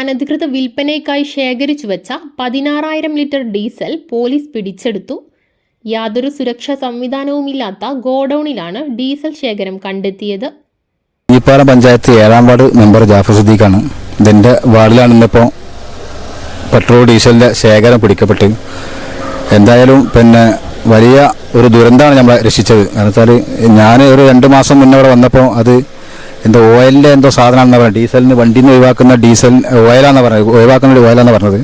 അനധികൃത വിൽപ്പനയ്ക്കായി ശേഖരിച്ചു വച്ച പതിനാറായിരം ലിറ്റർ ഡീസൽ പോലീസ് പിടിച്ചെടുത്തു. യാതൊരു സുരക്ഷാ സംവിധാനവുമില്ലാത്ത ഗോഡൌണിലാണ് ഡീസൽ ശേഖരം കണ്ടെത്തിയത്. ഈപ്പാറ പഞ്ചായത്ത് ഏഴാം വാർഡ് മെമ്പർ ജാഫർ ആണ് ഇതിന്റെ വാർഡിലാണ് ഇന്നിപ്പോൾ പെട്രോൾ ഡീസലിന്റെ ശേഖരം പിടിക്കപ്പെട്ട്. എന്തായാലും പിന്നെ വലിയ ഒരു ദുരന്തമാണ് നമ്മളെ രക്ഷിച്ചത്. കാരണം വെച്ചാൽ ഞാൻ ഒരു രണ്ട് മാസം മുന്നേ ഇവിടെ വന്നപ്പോൾ അത് എന്തോ ഓയിലിന്റെ എന്തോ സാധനമാണെന്ന് പറഞ്ഞത്. ഡീസലിന് വണ്ടിയിൽ നിന്ന് ഒഴിവാക്കുന്ന ഡീസൽ ഓയിലാണെന്ന് പറഞ്ഞത് ഒഴിവാക്കുന്ന ഒരു ഓയിലാണെന്ന് പറഞ്ഞത്.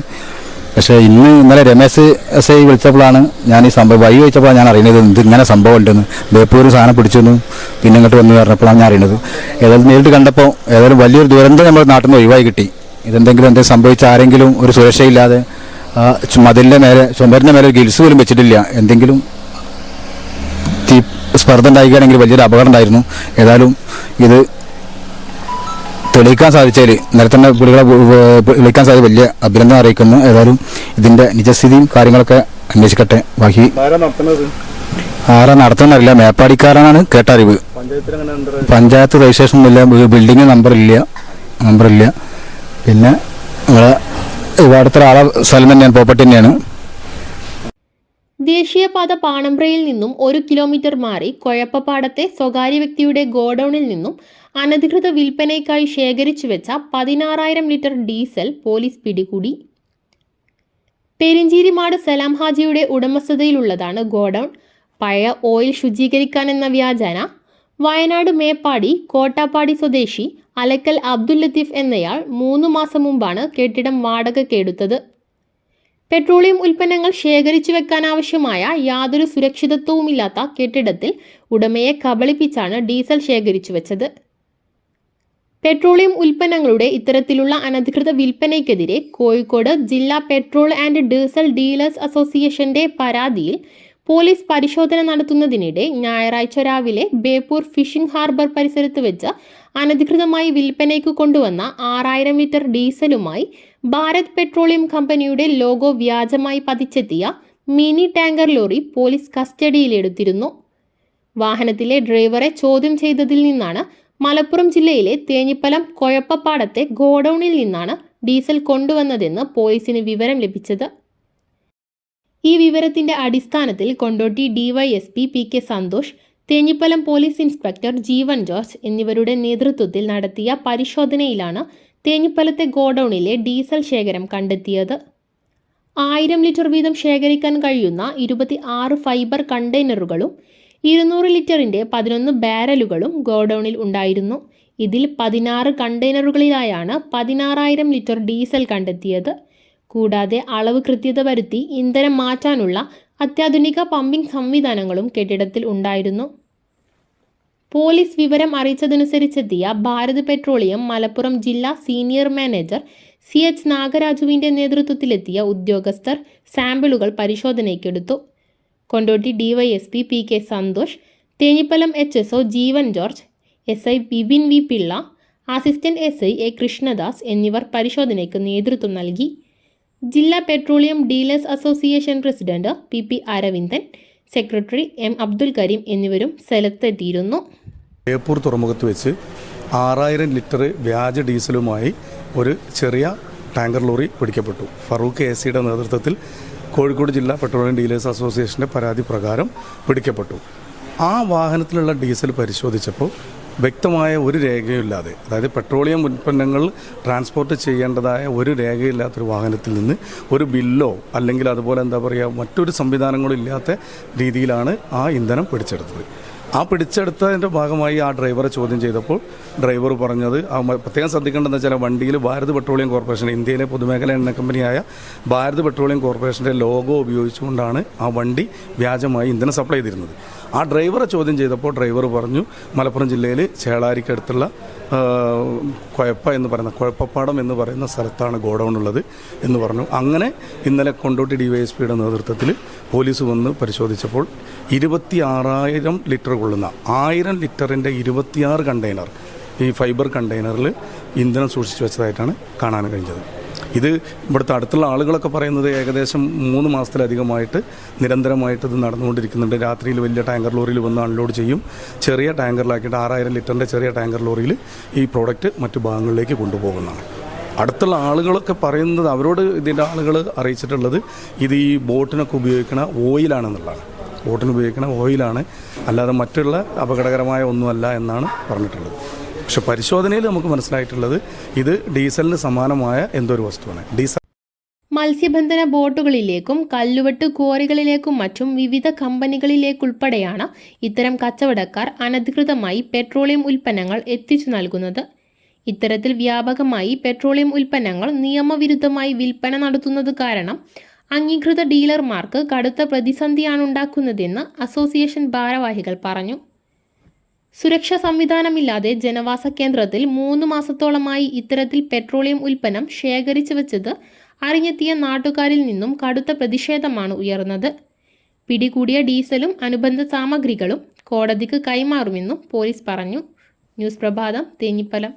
പക്ഷേ ഇന്ന് ഇന്നലെ രമേശ് എസ് ഐ വിളിച്ചപ്പോഴാണ് ഞാൻ ഈ സംഭവം വഴി വെച്ചപ്പോഴാണ് ഞാൻ അറിയുന്നത് ഇത് ഇങ്ങനെ സംഭവം ഉണ്ടെന്ന് ബേപ്പൂർ സാധനം പിടിച്ചെന്നു പിന്നെ ഇങ്ങോട്ട് വന്നു പറഞ്ഞപ്പോഴാണ് ഞാൻ അറിയുന്നത്. ഏതായാലും നേരിട്ട് കണ്ടപ്പോൾ ഏതായാലും വലിയൊരു ദുരന്തം നമ്മൾ നാട്ടിൽ നിന്ന് ഒഴിവായി കിട്ടി. ഇതെന്തെങ്കിലും എന്തെങ്കിലും സംഭവിച്ച ആരെങ്കിലും ഒരു സുരക്ഷയില്ലാതെ മതിലിന്റെ മേലെ ചുമരിന്റെ മേലെ ഗിൽസ് പോലും വെച്ചിട്ടില്ല. എന്തെങ്കിലും തീ സ്പർദ്ധ ഉണ്ടായിക്കുകയാണെങ്കിൽ വലിയൊരു അപകടം ഉണ്ടായിരുന്നു. ഏതായാലും ഇത് തെളിയിക്കാൻ സാധിച്ചാൽ നേരത്തെ പുള്ളികളെ വിളിക്കാൻ സാധിച്ച വലിയ അഭിനന്ദനം അറിയിക്കുന്നു. ഏതായാലും ഇതിന്റെ നിജസ്ഥിതിയും കാര്യങ്ങളൊക്കെ അന്വേഷിക്കട്ടെ. ബാക്കി ആരാ നടത്തുന്നറിയില്ല മേപ്പാടിക്കാരനാണ് കേട്ടറിവ്. പഞ്ചായത്ത് രജിസ്ട്രേഷൻ ഇല്ല ബിൽഡിംഗ് നമ്പർ ഇല്ല. നമ്പർ ഇല്ല. പിന്നെ ഇവിടെ അടുത്ത ആളെ സ്ഥലം തന്നെയാണ്. പ്രോപ്പർട്ടി തന്നെയാണ്. ദേശീയപാത പാണമ്പ്രയിൽ നിന്നും ഒരു കിലോമീറ്റർ മാറി കൊഴപ്പപ്പാടത്തെ സ്വകാര്യ വ്യക്തിയുടെ ഗോഡൌണിൽ നിന്നും അനധികൃത വിൽപ്പനയ്ക്കായി ശേഖരിച്ചു വെച്ച പതിനാറായിരം ലിറ്റർ ഡീസൽ പോലീസ് പിടികൂടി. പെരിഞ്ചീരിമാട് സലാം ഹാജിയുടെ ഉടമസ്ഥതയിലുള്ളതാണ് ഗോഡൌൺ. പഴയ ഓയിൽ ശുചീകരിക്കാൻ എന്ന വ്യാജന വയനാട് മേപ്പാടി കോട്ടാപ്പാടി സ്വദേശി അലക്കൽ അബ്ദുൽ ലത്തീഫ് എന്നയാൾ മൂന്ന് മാസം മുമ്പാണ് കെട്ടിടം വാടകയ്ക്കെടുത്തത്. പെട്രോളിയം ഉൽപ്പന്നങ്ങൾ ശേഖരിച്ചു വെക്കാൻ ആവശ്യമായ യാതൊരു സുരക്ഷിതത്വവുമില്ലാത്ത കെട്ടിടത്തിൽ ഉടമയെ കബളിപ്പിച്ചാണ് ഡീസൽ ശേഖരിച്ചു വെച്ചത്. പെട്രോളിയം ഉൽപ്പന്നങ്ങളുടെ ഇത്തരത്തിലുള്ള അനധികൃത വിൽപ്പനയ്ക്കെതിരെ കോഴിക്കോട് ജില്ലാ പെട്രോൾ ആൻഡ് ഡീസൽ ഡീലേഴ്സ് അസോസിയേഷന്റെ പരാതിയിൽ പോലീസ് പരിശോധന നടത്തുന്നതിനിടെ ഞായറാഴ്ച രാവിലെ ബേപ്പൂർ ഫിഷിംഗ് ഹാർബർ പരിസരത്ത് വെച്ച് അനധികൃതമായി വിൽപ്പനയ്ക്ക് കൊണ്ടുവന്ന ആറായിരം ലിറ്റർ ഡീസലുമായി ഭാരത് പെട്രോളിയം കമ്പനിയുടെ ലോഗോ വ്യാജമായി പതിച്ചെത്തിയ മിനി ടാങ്കർ ലോറി പോലീസ് കസ്റ്റഡിയിലെടുത്തിരുന്നു. വാഹനത്തിലെ ഡ്രൈവറെ ചോദ്യം ചെയ്തതിൽ നിന്നാണ് മലപ്പുറം ജില്ലയിലെ തേഞ്ഞിപ്പലം കൊഴപ്പപ്പാടത്തെ ഗോഡൌണിൽ നിന്നാണ് ഡീസൽ കൊണ്ടുവന്നതെന്ന് പോലീസിന് വിവരം ലഭിച്ചത്. വിവരത്തിന്റെ അടിസ്ഥാനത്തിൽ Kondotty DYSP P K Santhosh Thenhipalam police inspector Jeevan George എന്നിവരുടെ നേതൃത്വത്തിൽ നടത്തിയ പരിശോധനയിലാണ് തേഞ്ഞിപ്പലത്തെ ഗോഡൌണിലെ ഡീസൽ ശേഖരം കണ്ടെത്തിയത്. ആയിരം ലിറ്റർ വീതം ശേഖരിക്കാൻ കഴിയുന്ന ഇരുപത്തി ആറ് ഫൈബർ കണ്ടെയ്നറുകളും ഇരുന്നൂറ് ലിറ്ററിന്റെ പതിനൊന്ന് ബാരലുകളും ഗോഡൌണിൽ ഉണ്ടായിരുന്നു. ഇതിൽ പതിനാറ് കണ്ടെയ്നറുകളിലായാണ് പതിനാറായിരം ലിറ്റർ ഡീസൽ കണ്ടെത്തിയത്. കൂടാതെ അളവ് കൃത്യത വരുത്തി ഇന്ധനം മാറ്റാനുള്ള അത്യാധുനിക പമ്പിംഗ് സംവിധാനങ്ങളും കെട്ടിടത്തിൽ ഉണ്ടായിരുന്നു. പോലീസ് വിവരം അറിയിച്ചതനുസരിച്ചെത്തിയ ഭാരത് പെട്രോളിയം മലപ്പുറം ജില്ലാ സീനിയർ മാനേജർ സി എച്ച് നാഗരാജുവിന്റെ നേതൃത്വത്തിലെത്തിയ ഉദ്യോഗസ്ഥർ സാമ്പിളുകൾ പരിശോധനയ്ക്കെടുത്തു. Kondotty DYSP P K Santhosh Thenhipalam H S O Jeevan George S I Vipin V Pillai assistant S I A Krishnadas എന്നിവർ പരിശോധനയ്ക്ക് നേതൃത്വം നൽകി. ജില്ലാ petroleum dealers association president P P Aravindan secretary M Abdul Kareem എന്നിവരും സ്ഥലത്തെത്തിയിരുന്നു. ബേപ്പൂർ തുറമുഖത്ത് വെച്ച് ആറായിരം ലിറ്റർ വ്യാജ ഡീസലുമായി ഒരു ചെറിയ ടാങ്കർ ലോറി പിടിക്കപ്പെട്ടു. ഫറൂഖ് എ സിയുടെ നേതൃത്വത്തിൽ കോഴിക്കോട് ജില്ലാ പെട്രോളിയം ഡീലേഴ്സ് അസോസിയേഷന്റെ പരാതി പ്രകാരം പിടിക്കപ്പെട്ടു. ആ വാഹനത്തിലുള്ള ഡീസൽ പരിശോധിച്ചപ്പോൾ വ്യക്തമായ ഒരു രേഖയില്ലാതെ അതായത് പെട്രോളിയം ഉൽപ്പന്നങ്ങൾ ട്രാൻസ്പോർട്ട് ചെയ്യേണ്ടതായ ഒരു രേഖയില്ലാത്തൊരു വാഹനത്തിൽ നിന്ന് ഒരു ബില്ലോ അല്ലെങ്കിൽ അതുപോലെ എന്താ പറയുക മറ്റൊരു സംവിധാനങ്ങളോ ഇല്ലാത്ത രീതിയിലാണ് ആ ഇന്ധനം പിടിച്ചെടുത്തത്. ആ പിടിച്ചെടുത്തതിന്റെ ഭാഗമായി ആ ഡ്രൈവറെ ചോദ്യം ചെയ്തപ്പോൾ ഡ്രൈവർ പറഞ്ഞത് ആ പ്രത്യേകം ശ്രദ്ധിക്കേണ്ടതെന്ന് വെച്ചാൽ വണ്ടിയിൽ ഭാരത് പെട്രോളിയം കോർപ്പറേഷൻ ഇന്ത്യയിലെ പൊതുമേഖല എണ്ണ കമ്പനിയായ ഭാരത് പെട്രോളിയം കോർപ്പറേഷന്റെ ലോഗോ ഉപയോഗിച്ചുകൊണ്ടാണ് ആ വണ്ടി വ്യാജമായി ഇന്ധനം സപ്ലൈ ചെയ്തിരുന്നത്. ആ ഡ്രൈവറെ ചോദ്യം ചെയ്തപ്പോൾ ഡ്രൈവർ പറഞ്ഞു മലപ്പുറം ജില്ലയിൽ ചേളാരിക്കടുത്തുള്ള കുഴപ്പ എന്ന് പറയുന്ന കുഴപ്പപ്പാടം എന്ന് പറയുന്ന സ്ഥലത്താണ് ഗോഡൗൺ ഉള്ളത് എന്ന് പറഞ്ഞു. അങ്ങനെ ഇന്നലെ കൊണ്ടോട്ടി ഡി വൈ എസ് പിയുടെ നേതൃത്വത്തിൽ പോലീസ് വന്ന് പരിശോധിച്ചപ്പോൾ ഇരുപത്തി ആറായിരം ലിറ്റർ കൊള്ളുന്ന ആയിരം ലിറ്ററിന്റെ ഇരുപത്തിയാറ് കണ്ടെയ്നർ ഈ ഫൈബർ കണ്ടെയ്നറിൽ ഇന്ധനം സൂക്ഷിച്ചു വെച്ചതായിട്ടാണ് കാണാൻ കഴിഞ്ഞത്. ഇത് ഇവിടുത്തെ അടുത്തുള്ള ആളുകളൊക്കെ പറയുന്നത് ഏകദേശം മൂന്ന് മാസത്തിലധികമായിട്ട് നിരന്തരമായിട്ട് ഇത് നടന്നുകൊണ്ടിരിക്കുന്നുണ്ട്. രാത്രിയിൽ വലിയ ടാങ്കർ ലോറിയിൽ വന്ന് അൺലോഡ് ചെയ്യും. ചെറിയ ടാങ്കറിലാക്കിയിട്ട് ആറായിരം ലിറ്ററിന്റെ ചെറിയ ടാങ്കർ ലോറിയിൽ ഈ പ്രോഡക്റ്റ് മറ്റു ഭാഗങ്ങളിലേക്ക് കൊണ്ടുപോകുന്നതാണ്. അടുത്തുള്ള ആളുകളൊക്കെ പറയുന്നത് അവരോട് ഇതിന്റെ ആളുകൾ അറിയിച്ചിട്ടുള്ളത് ഇത് ഈ ബോട്ടിനൊക്കെ ഉപയോഗിക്കുന്ന ഓയിലാണെന്നുള്ളതാണ്. ബോട്ടിന് ഉപയോഗിക്കുന്ന ഓയിലാണ്. അല്ലാതെ മറ്റുള്ള അപകടകരമായ ഒന്നുമല്ല എന്നാണ് പറഞ്ഞിട്ടുള്ളത്. പക്ഷെ പരിശോധനയിൽ നമുക്ക് മനസ്സിലായിട്ടുള്ളത് ഇത് ഡീസലിന് സമാനമായ എന്തൊരു വസ്തുവാണ്. ഡീസൽ മത്സ്യബന്ധന ബോട്ടുകളിലേക്കും കല്ലുവെട്ട് ക്വാറികളിലേക്കും മറ്റും വിവിധ കമ്പനികളിലേക്കുൾപ്പെടെയാണ് ഇത്തരം കച്ചവടക്കാർ അനധികൃതമായി പെട്രോളിയം ഉൽപ്പന്നങ്ങൾ എത്തിച്ചു നൽകുന്നത്. ഇത്തരത്തിൽ വ്യാപകമായി പെട്രോളിയം ഉൽപ്പന്നങ്ങൾ നിയമവിരുദ്ധമായി വിൽപ്പന നടത്തുന്നത് കാരണം അംഗീകൃത ഡീലർമാർക്ക് കടുത്ത പ്രതിസന്ധിയാണ് ഉണ്ടാക്കുന്നതെന്ന് അസോസിയേഷൻ ഭാരവാഹികൾ പറഞ്ഞു. സുരക്ഷാ സംവിധാനമില്ലാതെ ജനവാസ കേന്ദ്രത്തിൽ മൂന്ന് മാസത്തോളമായി ഇത്തരത്തിൽ പെട്രോളിയം ഉൽപ്പന്നം ശേഖരിച്ചു വച്ചത് അറിഞ്ഞെത്തിയ നാട്ടുകാരിൽ നിന്നും കടുത്ത പ്രതിഷേധമാണ് ഉയർന്നത്. പിടികൂടിയ ഡീസലും അനുബന്ധ സാമഗ്രികളും കോടതിക്ക് കൈമാറുമെന്നും പോലീസ് പറഞ്ഞു. ന്യൂസ് പ്രഭാതം തേഞ്ഞിപ്പലം.